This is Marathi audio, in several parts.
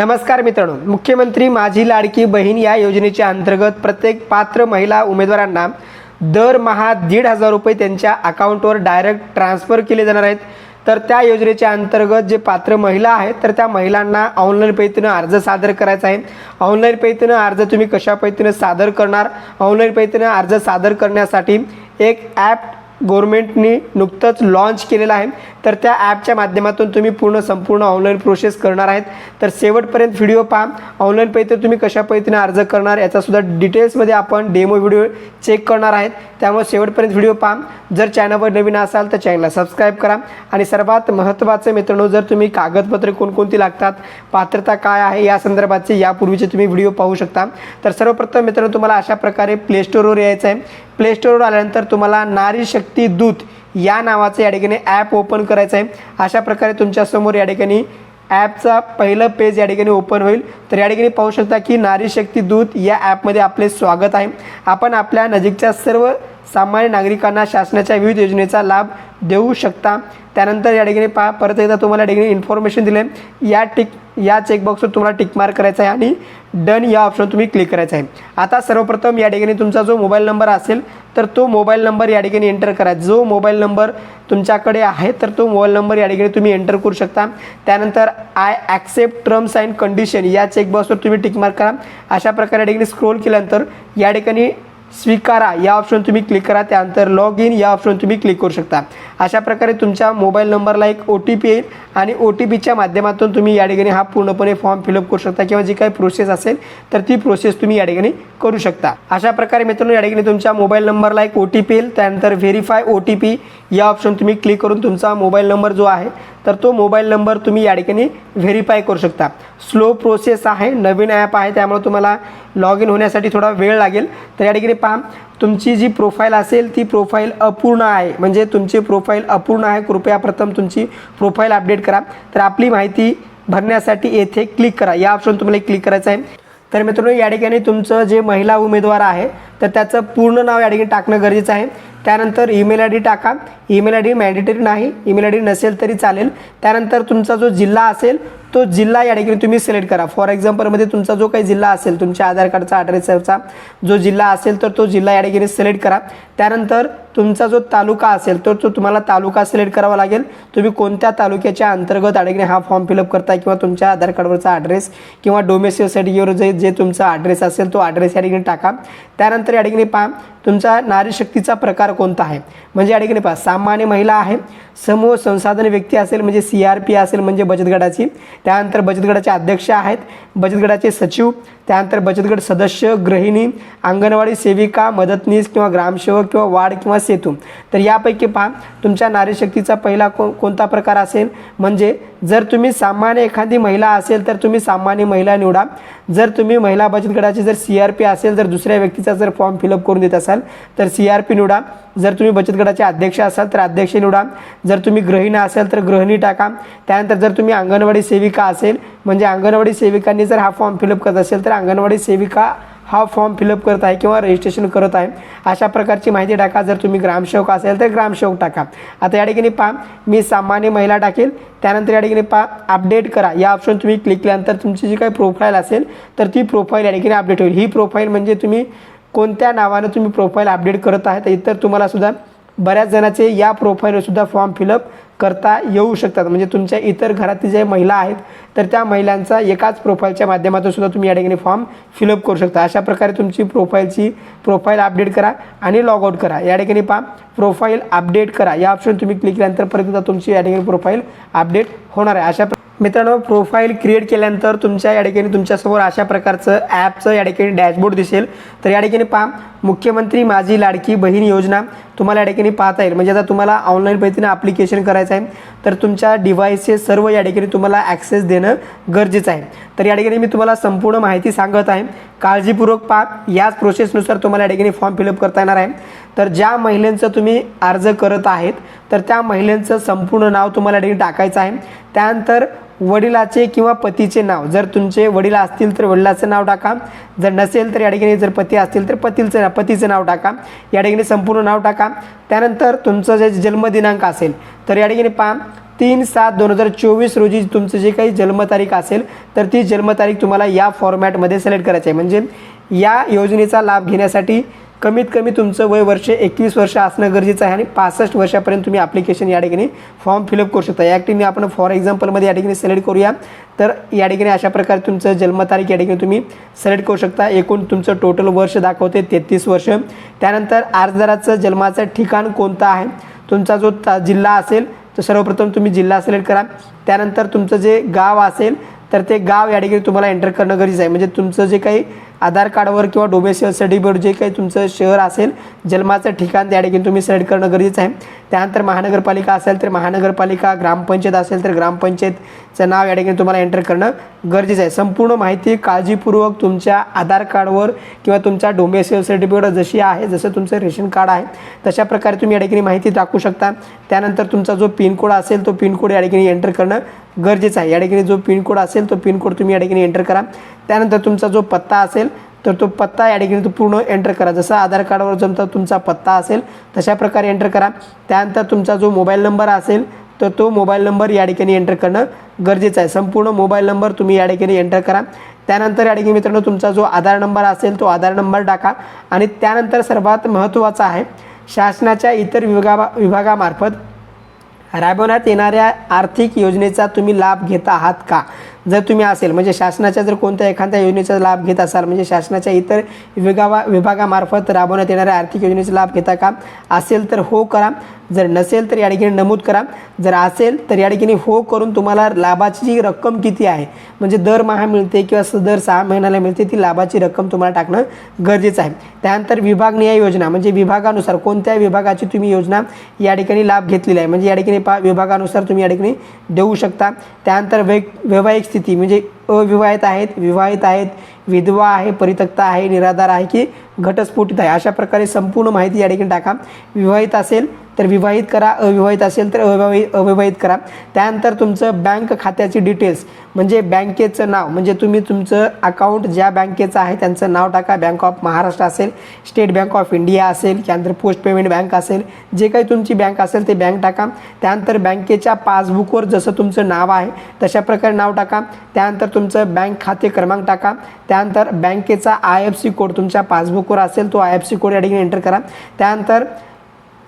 नमस्कार मित्रांनो. मुख्यमंत्री माझी लाडकी बहीण या योजनेच्या अंतर्गत प्रत्येक पात्र महिला उमेदवारांना दरमहा दीड हजार रुपये त्यांच्या अकाउंटवर डायरेक्ट ट्रान्सफर केले जाणार आहेत. तर त्या योजनेच्या अंतर्गत जे पात्र महिला आहेत तर त्या महिलांना ऑनलाईन पद्धतीनं अर्ज सादर करायचा आहे. ऑनलाईन पद्धतीनं अर्ज तुम्ही कशा पद्धतीनं सादर करणार? ऑनलाईन पद्धतीनं अर्ज सादर करण्यासाठी एक ॲप गव्हर्मेंटनी नुकतंच लॉन्च केलेलं आहे. तर त्या ॲपच्या माध्यमातून तुम्ही पूर्ण संपूर्ण ऑनलाईन प्रोसेस करणार आहेत. तर शेवटपर्यंत व्हिडिओ पहा. ऑनलाईन पैसे तुम्ही कशा पद्धतीने अर्ज करणार याचासुद्धा डिटेल्समध्ये आपण डेमो व्हिडिओ चेक करणार आहेत. त्यामुळे शेवटपर्यंत व्हिडिओ पहा. जर चॅनलवर नवीन असाल तर चॅनलला सबस्क्राईब करा. आणि सर्वात महत्त्वाचं मित्रांनो जर तुम्ही कागदपत्रे कोणकोणती लागतात पात्रता काय आहे या संदर्भाचे यापूर्वीचे तुम्ही व्हिडिओ पाहू शकता. तर सर्वप्रथम मित्रांनो तुम्हाला अशा प्रकारे प्ले स्टोरवर यायचं आहे प्ले स्टोरवर आल्यानंतर तुम्हाला नारी शक्ती दूत या नावाचं या ठिकाणी ॲप ओपन करायचं आहे. अशा प्रकारे तुमच्यासमोर या ठिकाणी ॲपचा पहिलं पेज या ठिकाणी ओपन होईल. तर या ठिकाणी पाहू शकता की नारी शक्ती दूत या ॲपमध्ये आपले स्वागत आहे. आपण आपल्या नजीकच्या सर्व सामान्य नागरिकांना शासनाच्या विविध योजनेचा लाभ देऊ शकता. त्यानंतर या ठिकाणी पहा परत एकदा तुम्हाला या ठिकाणी इन्फॉर्मेशन दिले या टिक या चेकबॉक्सवर तुम्हाला टिक मार्क करायचा आहे आणि डन या ऑप्शन तुम्ही क्लिक करायचं आहे. आता सर्वप्रथम या ठिकाणी तुमचा जो मोबाईल नंबर असेल तर तो मोबाईल नंबर या ठिकाणी एंटर करा. जो मोबाईल नंबर तुमच्याकडे आहे तर तो मोबाईल नंबर या ठिकाणी तुम्ही एंटर करू शकता. त्यानंतर I accept terms and condition या चेकबॉक्सवर तुम्ही टिक मार्क करा. अशा प्रकारे या ठिकाणी स्क्रोल केल्यानंतर या ठिकाणी स्वीकारा. या ऑप्शन तुम्ही क्लिक करा. त्यानंतर लॉग इन या ऑप्शन तुम्ही क्लिक करू शकता. अशा प्रकारे तुमच्या मोबाईल नंबरला एक ओ टी पी येईल आणि ओ टी पीच्या माध्यमातून तुम्ही या ठिकाणी हा पूर्णपणे फॉर्म फिलअप करू शकता किंवा जी काही प्रोसेस असेल तर ती प्रोसेस तुम्ही या ठिकाणी करू शकता. अशा प्रकारे मित्रांनो या ठिकाणी तुमच्या मोबाईल नंबरला एक ओ टी पी येईल. त्यानंतर व्हेरीफाय ओ टी पी या ऑप्शन तुम्ही क्लिक करून तुमचा मोबाईल नंबर जो आहे तर तो मोबाईल नंबर तुम्ही या ठिकाणी व्हेरीफाय करू शकता. स्लो प्रोसेस आहे. नवीन ॲप आहे. त्यामुळे तुम्हाला लॉग इन होण्यासाठी थोडा वेळ लागेल. तर या ठिकाणी पहा. तुमची जी प्रोफाईल असेल ती प्रोफाईल अपूर्ण आहे. म्हणजे तुमची प्रोफाईल अपूर्ण आहे. कृपया प्रथम तुमची प्रोफाईल अपडेट करा. तर आपली माहिती भरण्यासाठी येथे क्लिक करा. या ऑप्शन तुम्हाला क्लिक करायचं आहे. तर मित्रांनो या ठिकाणी तुमचं जे महिला उमेदवार आहे तर त्याचं पूर्ण नाव या ठिकाणी टाकणं गरजेचं आहे. त्यानंतर ईमेल आय डी टाका. ईमेल आय डी मॅन्डेटरी नाही. ईमेल आय डी नसेल तरी चालेल. त्यानंतर तुमचा जो जिल्हा असेल तो जिल्हा या ठिकाणी तुम्ही सिलेक्ट करा. फॉर एक्झाम्पलमध्ये तुमचा जो काही जिल्हा असेल तुमच्या आधार कार्डचा ॲड्रेसचा जो जिल्हा असेल तर तो जिल्हा या ठिकाणी सिलेक्ट करा. त्यानंतर तुमचा जो तालुका असेल तर तो तुम्हाला तालुका सिलेक्ट करावा लागेल. तुम्ही कोणत्या तालुक्याच्या अंतर्गत अडकणे हा फॉर्म फिलअप करताय किंवा तुमच्या आधार कार्डवरचा ॲड्रेस किंवा डोमेसिओसाठीवर जे जे तुमचा ॲड्रेस असेल तो ॲड्रेस या ठिकाणी टाका. त्यानंतर या ठिकाणी पहा तुमचा नारी शक्तीचा प्रकार कोणता आहे? म्हणजे या ठिकाणी पहा सामान्य महिला आहे समूह संसाधन व्यक्ती असेल म्हणजे सी आर पी असेल म्हणजे बचत गटाची. त्यानंतर बचत गटाचे अध्यक्ष आहेत. बचत गटाचे सचिव त्यानंतर बचत गट सदस्य गृहिणी अंगणवाडी सेविका मदतनीस किंवा ग्रामसेवक किंवा वाढ किंवा सेतू. तर यापैकी पहा तुमच्या नारीशक्तीचा पहिला को कोणता प्रकार असेल? म्हणजे जर तुम्ही सामान्य एखादी महिला असेल तर तुम्ही सामान्य महिला निवडा. जर तुम्ही महिला बचत गटाची जर सी आर पी असेल जर दुसऱ्या व्यक्तीचा जर फॉर्म फिलअप करून देत असाल तर सी आर पी निवडा. जर तुम्ही बचत गटाचे अध्यक्ष असाल तर अध्यक्ष निवडा. जर तुम्ही गृहिणी असाल तर गृहिणी टाका. त्यानंतर जर तुम्ही अंगणवाडी सेविका असेल म्हणजे अंगणवाडी सेविकांनी जर हा फॉर्म फिलअप करत असेल तर अंगणवाडी सेविका हा फॉर्म फिलअप करत आहे किंवा रजिस्ट्रेशन करत आहे. अशा प्रकारची माहिती टाका. जर तुम्ही ग्रामसेवक असेल तर ग्रामसेवक टाका. आता या ठिकाणी पहा. मी सामान्य महिला टाकेल. त्यानंतर या ठिकाणी पहा. अपडेट करा. या ऑप्शन तुम्ही क्लिक केल्यानंतर तुमची जी काही प्रोफाईल असेल तर ती प्रोफाईल या ठिकाणी अपडेट होईल. ही प्रोफाईल म्हणजे तुम्ही कोणत्या नावानं तुम्ही प्रोफाईल अपडेट करत आहे तर इतर तुम्हालासुद्धा बऱ्याच जणाचे या प्रोफाईलवरसुद्धा फॉर्म फिलअप करता येऊ शकतात. म्हणजे तुमच्या इतर घरातील ज्या महिला आहेत तर त्या महिलांचा एकाच प्रोफाईलच्या माध्यमातून सुद्धा तुम्ही या ठिकाणी फॉर्म फिलअप करू शकता. अशा प्रकारे तुमची प्रोफाईलची प्रोफाईल अपडेट करा आणि लॉग आउट करा. या ठिकाणी पहा प्रोफाईल अपडेट करा. या ऑप्शन तुम्ही क्लिक केल्यानंतर परत तुमची या ठिकाणी प्रोफाईल अपडेट होणार आहे. अशा मित्रांनो प्रोफाईल क्रिएट केल्यानंतर तुमच्या या ठिकाणी तुमच्यासमोर अशा प्रकारचं ॲपचं या ठिकाणी डॅशबोर्ड दिसेल. तर या ठिकाणी पहा मुख्यमंत्री माझी लाडकी बहीण योजना तुम्हाला या ठिकाणी पाहता येईल. म्हणजे आता तुम्हाला ऑनलाईन पद्धतीने ॲप्लिकेशन करायचं आहे. तर तुमच्या डिव्हाइसचे सर्व या ठिकाणी तुम्हाला ॲक्सेस देणं गरजेचं आहे. तर या ठिकाणी मी तुम्हाला संपूर्ण माहिती सांगत आहे. काळजीपूर्वक पहा याच प्रोसेसनुसार तुम्हाला या ठिकाणी फॉर्म फिलअप करता येणार आहे. तर ज्या महिलांचं तुम्ही अर्ज करत आहेत तर त्या महिलांचं संपूर्ण नाव तुम्हाला या ठिकाणी टाकायचं आहे. त्यानंतर वडिलाचे किंवा पतीचे नाव. जर तुमचे वडील असतील तर वडिलाचं नाव टाका. जर नसेल तर या ठिकाणी जर पती असतील तर पतीचं पतीचं नाव टाका. या ठिकाणी संपूर्ण नाव टाका. त्यानंतर तुमचं जे जन्मदिनांक असेल तर या ठिकाणी पहा. तीन सात दोन हजार चोवीस रोजी तुमचं जे काही जन्मतारीख असेल तर ती जन्मतारीख तुम्हाला या फॉर्मॅटमध्ये सिलेक्ट करायची आहे. म्हणजे या योजनेचा लाभ घेण्यासाठी कमीत कमी तुमचं वय वर्ष एकवीस वर्ष असणं गरजेचं आहे आणि पासष्ट वर्षापर्यंत तुम्ही ॲप्लिकेशन या ठिकाणी फॉर्म फिलअप करू शकता. या ठिकाणी आपण फॉर एक्झाम्पलमध्ये या ठिकाणी सिलेक्ट करूया. तर या ठिकाणी अशा प्रकारे तुमचं जन्मतारीख या ठिकाणी तुम्ही सिलेक्ट करू शकता. एकूण तुमचं टोटल वर्ष दाखवते तेहतीस वर्ष. त्यानंतर अर्जदाराचं जन्माचं ठिकाण कोणतं आहे? तुमचा जो ता जिल्हा असेल तर सर्वप्रथम तुम्ही जिल्हा सिलेक्ट करा. त्यानंतर तुमचं जे गाव असेल तर ते गाव या ठिकाणी तुम्हाला एंटर करणं गरजेचं आहे. म्हणजे तुमचं जे काही आधार कार्डवर किंवा डोमेसियल सर्टिफिकेट जे काही तुमचं शहर असेल जन्माचं ठिकाण त्या ठिकाणी तुम्ही सिलेक्ट करणं गरजेचं आहे. त्यानंतर महानगरपालिका असेल तर महानगरपालिका ग्रामपंचायत असेल तर ग्रामपंचायतचं नाव या ठिकाणी तुम्हाला एंटर करणं गरजेचं आहे. संपूर्ण माहिती काळजीपूर्वक तुमच्या आधार कार्डवर किंवा तुमच्या डोमेसियल सर्टिफिकेट जशी आहे जसं तुमचं रेशन कार्ड आहे तशा प्रकारे तुम्ही या ठिकाणी माहिती टाकू शकता. त्यानंतर तुमचा जो पिनकोड असेल तो पिनकोड या ठिकाणी एंटर करणं गरजेचं आहे. या ठिकाणी जो पिनकोड असेल तो पिनकोड तुम्ही या ठिकाणी एंटर करा. त्यानंतर तुमचा जो पत्ता असेल तर तो पत्ता या ठिकाणी तो पूर्ण एंटर करा. जसा आधार कार्डवर जमता तुमचा पत्ता असेल तशा प्रकारे एंटर करा. त्यानंतर तुमचा जो मोबाईल नंबर असेल तर तो मोबाईल नंबर या ठिकाणी एंटर करणं गरजेचं आहे. संपूर्ण मोबाईल नंबर तुम्ही या ठिकाणी एंटर करा. त्यानंतर या ठिकाणी मित्रांनो तुमचा जो आधार नंबर असेल तो आधार नंबर टाका. आणि त्यानंतर सर्वात महत्त्वाचा आहे शासनाच्या इतर विभागा विभागामार्फत राबवण्यात येणाऱ्या आर्थिक योजनेचा तुम्ही लाभ घेत आहात का? जर तुम्ही असेल म्हणजे शासनाच्या जर कोणत्या एखाद्या योजनेचा लाभ घेत असाल म्हणजे शासनाच्या इतर विभागा विभागामार्फत राबवण्यात येणाऱ्या आर्थिक योजनेचा लाभ घेता का? असेल तर हो करा. जर नसेल तर या ठिकाणी नमूद करा. जर असेल तर या ठिकाणी हो करून तुम्हाला लाभाची जी रक्कम किती आहे म्हणजे दरमहा मिळते किंवा दर सहा महिन्याला मिळते ती लाभाची रक्कम तुम्हाला टाकणं गरजेचं आहे. त्यानंतर विभागनीय योजना म्हणजे विभागानुसार कोणत्या विभागाची तुम्ही योजना या ठिकाणी लाभ घेतलेला आहे म्हणजे या ठिकाणी पा विभागानुसार तुम्ही या ठिकाणी देऊ शकता. त्यानंतर वै वैवाहिक स्थिती म्हणजे अविवाहित आहेत विवाहित आहेत विधवा आहे परितक्ता आहे निराधार आहे की घटस्फोटित आहे. अशा प्रकारे संपूर्ण माहिती या ठिकाणी टाका. विवाहित असेल तर विवाहित करा अविवाहित असेल तर अविवाहित अविवाहित करा. त्यानंतर तुमचं बँक खात्याची डिटेल्स. म्हणजे बँकेचं नाव म्हणजे तुम्ही तुमचं अकाउंट ज्या बँकेचं आहे त्यांचं नाव टाका. बँक ऑफ महाराष्ट्र असेल स्टेट बँक ऑफ इंडिया असेल त्यानंतर पोस्ट पेमेंट बँक असेल जे काही तुमची बँक असेल ते बँक टाका. त्यानंतर बँकेच्या पासबुकवर जसं तुमचं नाव आहे तशा प्रकारे नाव टाका. त्यानंतर तुमचं बँक खाते क्रमांक टाका. त्यानंतर बँकेचा आय एफ सी कोड तुमच्या पासबुकवर असेल तो आय एफ सी कोड या ठिकाणी एंटर करा. त्यानंतर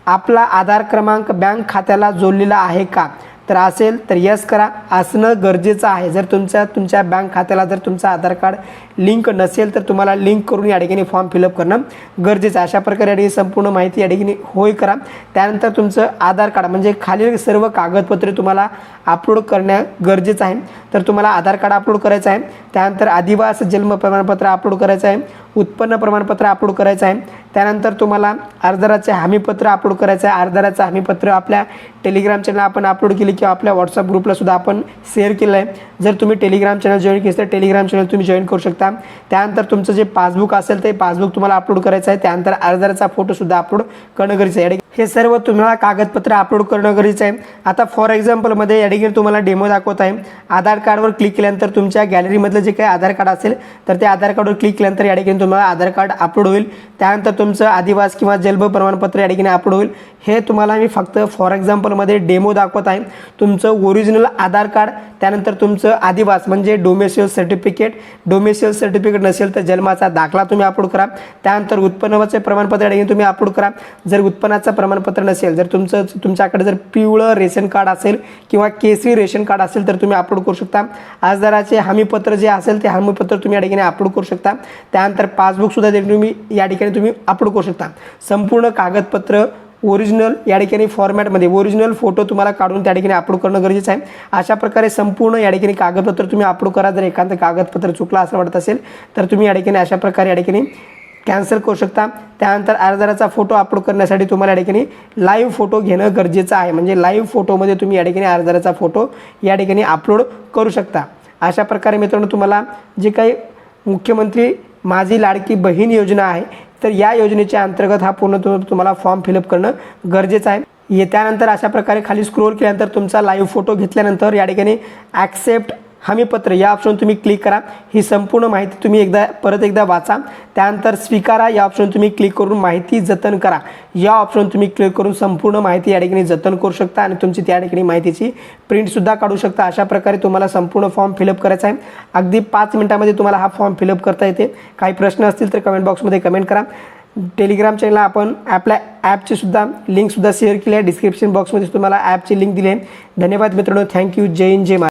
आपला आधार क्रमांक बँक खात्याला जोडलेला आहे का? तर असेल तर यस करा. असणं गरजेचं आहे. जर तुमच्या तुमच्या बँक खात्याला जर तुमचं आधार कार्ड लिंक नसेल तर तुम्हाला लिंक करून या ठिकाणी फॉर्म फिलअप करणं गरजेचं आहे. अशा प्रकारे या ठिकाणी संपूर्ण माहिती या ठिकाणी होय करा. त्यानंतर तुमचं आधार कार्ड म्हणजे खालील सर्व कागदपत्रे तुम्हाला अपलोड करणं गरजेचं आहे. तर तुम्हाला आधार कार्ड अपलोड करायचं आहे. त्यानंतर आदिवास जन्म प्रमाणपत्र अपलोड करायचं आहे. उत्पन्न प्रमाणपत्र अपलोड करायचं आहे. त्यानंतर तुम्हाला अर्जदाराचे हमीपत्र अपलोड करायचं आहे. अर्जदाराचं हमीपत्र आपल्या टेलिग्राम चॅनल आपण अपलोड केली किंवा आपल्या व्हॉट्सअप ग्रुपला सुद्धा आपण शेअर केलं आहे. जर तुम्ही टेलिग्राम चॅनल जॉईन केलं तर टेलिग्राम चॅनल तुम्ही जॉईन करू शकता. त्यानंतर तुमचं जे पासबुक असेल ते पासबुक तुम्हाला अपलोड करायचं आहे. त्यानंतर अर्जदाराचा फोटोसुद्धा अपलोड करणं गरजेचं आहे. हे सर्व तुम्हाला कागदपत्र अपलोड करणं गरजेचं आहे. आता फॉर एक्झाम्पलमध्ये या ठिकाणी तुम्हाला डेमो दाखवत आहे. आधार कार्डवर क्लिक केल्यानंतर तुमच्या गॅलरीमधलं जे काही आधार कार्ड असेल तर ते आधार कार्डवर क्लिक केल्यानंतर या ठिकाणी तुम्हाला आधार कार्ड अपलोड होईल. त्यानंतर तुमचं आदिवास किंवा जन्म प्रमाणपत्र या ठिकाणी अपलोड होईल. हे तुम्हाला मी फक्त फॉर एक्झाम्पलमध्ये डेमो दाखवत आहे. तुमचं ओरिजिनल आधार कार्ड त्यानंतर तुमचं आदिवास म्हणजे डोमेशियल सर्टिफिकेट डोमेशियल सर्टिफिकेट नसेल तर जन्माचा दाखला तुम्ही अपलोड करा. त्यानंतर उत्पन्नाचे प्रमाणपत्र या ठिकाणी तुम्ही अपलोड करा. जर उत्पन्नाचं प्रमाणपत्र नसेल जर तुमचं तुमच्याकडे जर पिवळं रेशन कार्ड असेल किंवा केसरी रेशन कार्ड असेल तर तुम्ही अपलोड करू शकता. आजदाराचे हमीपत्र जे असेल ते हमीपत्र तुम्ही या ठिकाणी अपलोड करू शकता. त्यानंतर पासबुकसुद्धा देखील तुम्ही या ठिकाणी तुम्ही अपलोड करू शकता. संपूर्ण कागदपत्र ओरिजिनल या ठिकाणी फॉर्मॅटमध्ये ओरिजिनल फोटो तुम्हाला काढून त्या ठिकाणी अपलोड करणं गरजेचं आहे. अशा प्रकारे संपूर्ण या ठिकाणी कागदपत्र तुम्ही अपलोड करा. जर एखादं कागदपत्र चुकलं असं वाटत असेल तर तुम्ही या ठिकाणी अशा प्रकारे या ठिकाणी कॅन्सल करू शकता. त्यानंतर अर्जदाराचा फोटो अपलोड करण्यासाठी तुम्हाला या ठिकाणी लाईव्ह फोटो घेणं गरजेचं आहे. म्हणजे लाईव्ह फोटोमध्ये तुम्ही या ठिकाणी अर्जदाराचा फोटो या ठिकाणी अपलोड करू शकता. अशा प्रकारे मित्रांनो तुम्हाला जे काही मुख्यमंत्री माझी लाडकी बहीण योजना आहे तर या योजनेच्या अंतर्गत हा पूर्ण तुम्हाला फॉर्म फिलअप करणं गरजेचं आहे. ये त्यानंतर अशा प्रकारे खाली स्क्रोल केल्यानंतर तुमचा लाईव्ह फोटो घेतल्यानंतर या ठिकाणी ॲक्सेप्ट हमीपत्र. या ऑप्शन तुम्ही क्लिक करा. ही संपूर्ण माहिती तुम्ही एकदा परत एकदा वाचा. त्यानंतर स्वीकारा. या ऑप्शन तुम्ही क्लिक करून माहिती जतन करा. या ऑप्शन तुम्ही क्लिक करून संपूर्ण माहिती या ठिकाणी जतन करू शकता आणि तुमची त्या ठिकाणी माहितीची प्रिंटसुद्धा काढू शकता. अशा प्रकारे तुम्हाला संपूर्ण फॉर्म फिलअप करायचा आहे. अगदी पाच मिनिटामध्ये तुम्हाला हा फॉर्म फिलअप करता येते. काही प्रश्न असतील तर कमेंट बॉक्समध्ये कमेंट करा. टेलिग्राम चॅनलला आपण आपल्या ॲपची सुद्धा लिंकसुद्धा शेअर केली आहे. डिस्क्रिप्शन बॉक्समध्ये तुम्हाला ॲपची लिंक दिली आहे. धन्यवाद मित्रांनो. थँक्यू जय हिंद जय